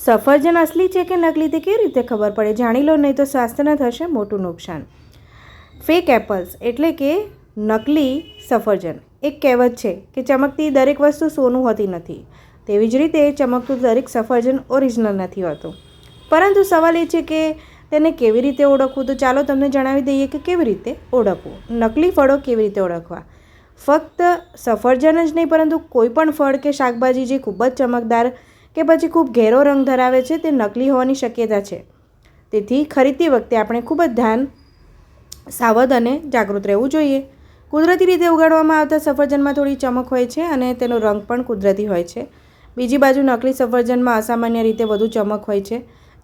સફરજન અસલી છે કે નકલી તે કેવી રીતે ખબર પડે? જાણી લો, નહીં તો સ્વાસ્થ્યને થશે મોટું નુકસાન. ફેક એપલ્સ એટલે કે નકલી સફરજન. એક કહેવત છે કે ચમકતી દરેક વસ્તુ સોનું હોતી નથી. તેવી જ રીતે ચમકતું દરેક સફરજન ઓરિજિનલ નથી હોતું. પરંતુ સવાલ એ છે કે તેને કેવી રીતે ઓળખવું? તો ચાલો તમને જણાવી દઈએ કે કેવી રીતે ઓળખવું. નકલી ફળો કેવી રીતે ઓળખવા? ફક્ત સફરજન જ નહીં, પરંતુ કોઈ પણ ફળ કે શાકભાજી જે ખૂબ જ ચમકદાર કે પછી ખૂબ ઘેરો રંગ ધરાવે છે તે નકલી હોવાની શક્યતા છે. તેથી ખરીદતી વખતે આપણે ખૂબ જ ધ્યાન સાવધ અને જાગૃત રહેવું જોઈએ. કુદરતી રીતે ઉગાડવામાં આવતા સફરજનમાં થોડી ચમક હોય છે અને તેનો રંગ પણ કુદરતી હોય છે. બીજી બાજુ નકલી સફરજનમાં અસામાન્ય રીતે વધુ ચમક હોય છે,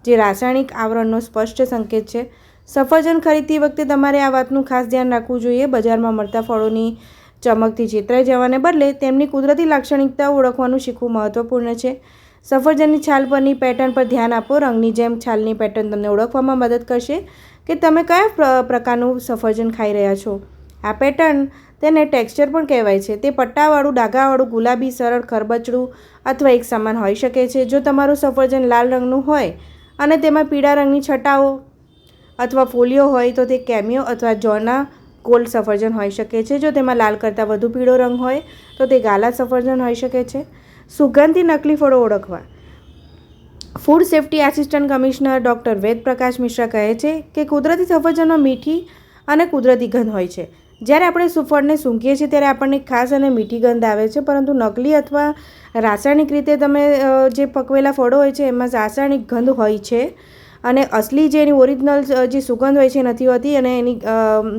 જે રાસાયણિક આવરણનો સ્પષ્ટ સંકેત છે. સફરજન ખરીદતી વખતે તમારે આ વાતનું ખાસ ધ્યાન રાખવું જોઈએ. બજારમાં મળતા ફળોની ચમકથી ચેતરાઈ જવાને બદલે તેમની કુદરતી લાક્ષણિકતા ઓળખવાનું શીખવું મહત્ત્વપૂર્ણ છે. સફરજનની છાલ પરની પેટર્ન પર ધ્યાન આપો. રંગની જેમ છાલની પેટર્ન તમને ઓળખવામાં મદદ કરશે કે તમે કયા પ્રકારનું સફરજન ખાઈ રહ્યા છો. આ પેટર્ન તેને ટેક્સચર પણ કહેવાય છે. તે પટ્ટાવાળું, ડાઘાવાળું, ગુલાબી, સરળ, ખરબચડું અથવા એક સમાન હોઈ શકે છે. જો તમારું સફરજન લાલ રંગનું હોય અને તેમાં પીળા રંગની છટાઓ અથવા ફોલિયો હોય તો તે કેમિયો અથવા જોના ગોલ્ડ સફરજન હોઈ શકે છે. જો તેમાં લાલ કરતાં વધુ પીળો રંગ હોય તો તે ગાલા સફરજન હોઈ શકે છે. સુગંધથી નકલી ફળો ઓળખવા. Food safety assistant commissioner doctor Ved Prakash Mishra કહે છે કે કુદરતી સફરજનમાં મીઠી અને કુદરતી ગંધ હોય છે. જ્યારે આપણે સુફળને સૂંઘીએ છીએ ત્યારે આપણને ખાસ અને મીઠી ગંધ આવે છે, પરંતુ નકલી અથવા રાસાયણિક રીતે તમે જે પકવેલા ફળો હોય છે એમાં રાસાયણિક ગંધ હોય છે અને અસલી જે એની ઓરિજિનલ જે સુગંધ હોય છે નથી હોતી અને એની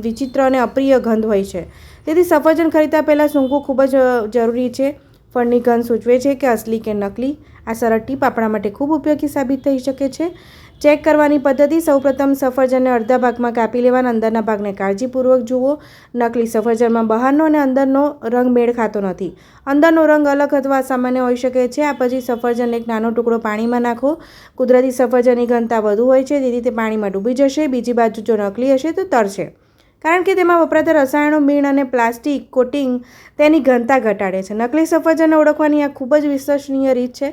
વિચિત્ર અને અપ્રિય ગંધ હોય છે. તેથી સફરજન ખરીદતા પહેલાં સૂંઘવું ખૂબ જ જરૂરી છે. ફળની ગંધ સૂચવે છે કે અસલી કે નકલી, આ સરળ ટીપ આપણા માટે ખૂબ ઉપયોગી સાબિત થઈ શકે છે. ચેક કરવાની પદ્ધતિ સૌપ્રથમ સફરજનને અડધા ભાગમાં કાપી લેવાના, અંદરના ભાગને કાળજીપૂર્વક જુઓ. નકલી સફરજનમાં બહારનો અને અંદરનો રંગ મેળ ખાતો નથી. અંદરનો રંગ અલગ અથવા સામાન્ય હોઈ શકે છે. આ પછી સફરજન એક નાનો ટુકડો પાણીમાં નાખો. કુદરતી સફરજનની ઘનતા વધુ હોય છે તેથી તે પાણીમાં ડૂબી જશે. બીજી બાજુ જો નકલી હશે તો તરશે. કારણ કે તેમાં વપરાતા રસાયણો, મીણ અને પ્લાસ્ટિક, કોટિંગ તેની ઘનતા ઘટાડે છે. નકલી સફરજનને ઓળખવાની આ ખૂબ જ વિશ્વસનીય રીત છે.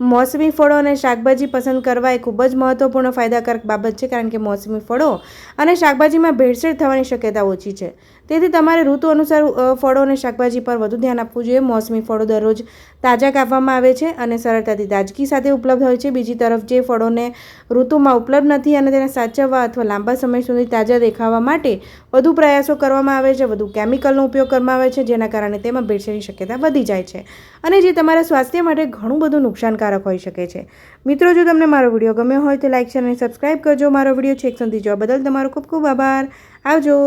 મોસમી ફળો અને શાકભાજી પસંદ કરવા એ ખૂબ જ મહત્ત્વપૂર્ણ ફાયદાકારક બાબત છે, કારણ કે મોસમી ફળો અને શાકભાજીમાં ભેળસેળ થવાની શક્યતા ઓછી છે. તેથી તમારે ઋતુ અનુસાર ફળો અને શાકભાજી પર વધુ ધ્યાન આપવું જોઈએ. મોસમી ફળો દરરોજ તાજા કાપવામાં આવે છે અને સરળતાથી તાજગી સાથે ઉપલબ્ધ હોય છે. બીજી તરફ, જે ફળોને ઋતુમાં ઉપલબ્ધ નથી અને તેને સાચવવા અથવા લાંબા સમય સુધી તાજા દેખાવા માટે વધુ પ્રયાસો કરવામાં આવે છે. વધુ કેમિકલનો ઉપયોગ કરવામાં આવે છે, જેના કારણે તેમાં ભેળસેળની શક્યતા વધી જાય છે અને જે તમારા સ્વાસ્થ્ય માટે ઘણું બધું નુકસાનકારક હોઈ શકે છે. મિત્રો, જો તમને મારો વીડિયો ગમ્યો હોય તો લાઇક શેર અને સબસ્ક્રાઈબ કરજો. મારો વીડિયો છેક સુધી જોવા બદલ તમારો ખૂબ ખૂબ આભાર. આવજો.